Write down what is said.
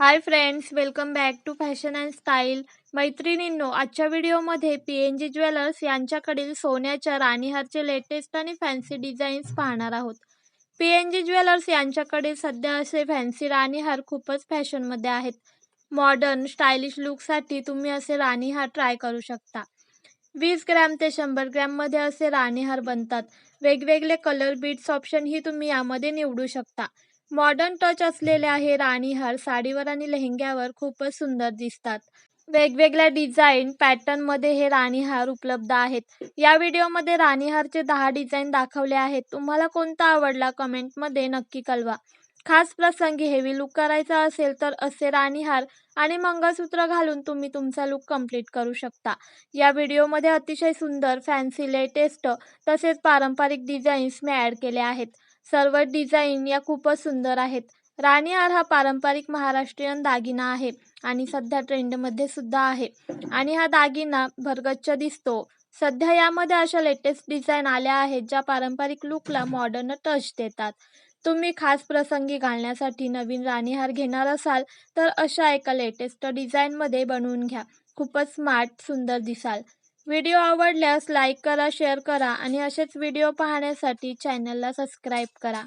Hi friends welcome back to fashion and style मैत्रिणींनो आजच्या व्हिडिओमध्ये पी एन जी ज्वेलर्स यांच्याकडील सोन्याच्या राणीहारचे लेटेस्ट आणि फॅन्सी डिझाईन्स पाहणार आहोत. पी एन जी ज्वेलर्स यांच्याकडे सध्या असे फॅन्सी राणीहार खूपच फॅशनमध्ये आहेत. मॉडर्न स्टायलिश लुकसाठी तुम्ही असे राणीहार ट्राय करू शकता. वीस ग्रॅम ते शंभर ग्रॅममध्ये असे राणीहार बनतात. वेगवेगळे कलर बीट्स ऑप्शनही तुम्ही यामध्ये निवडू शकता. मॉडर्न टच असलेले आहे राणीहार साडीवर आणि लेहंग्यावर खूपच सुंदर दिसतात. वेगवेगळ्या डिझाईन पॅटर्नमध्ये हे राणीहार उपलब्ध आहेत. या व्हिडिओमध्ये राणीहारचे दहा डिझाईन दाखवले आहेत. तुम्हाला कोणता आवडला कमेंटमध्ये नक्की कळवा. खास प्रसंगी हेवी लुक करायचा असेल तर असे राणीहार आणि मंगळसूत्र घालून तुम्ही तुमचा लुक कंप्लीट करू शकता. या व्हिडिओमध्ये अतिशय सुंदर फॅन्सी लेटेस्ट तसेच पारंपरिक डिझाईन्स मी ॲड केले आहेत. सर्व डिझाईन या खूपच सुंदर आहेत. राणीहार हा पारंपरिक महाराष्ट्रीयन दागिना आहे आणि सध्या ट्रेंडमध्ये सुद्धा आहे. आणि हा दागिना भरगच्च दिसतो. सध्या यामध्ये अशा लेटेस्ट डिझाईन आल्या आहेत ज्या पारंपरिक लुकला मॉडर्न टच देतात. तुम्ही खास प्रसंगी घालण्यासाठी नवीन राणीहार घेणार असाल तर अशा एका लेटेस्ट डिझाईनमध्ये बनवून घ्या. खूपच स्मार्ट सुंदर दिसाल. व्हिडिओ आवडल्यास लाईक करा शेअर करा आणि असेच व्हिडिओ पाहण्यासाठी चॅनलला सबस्क्राईब करा.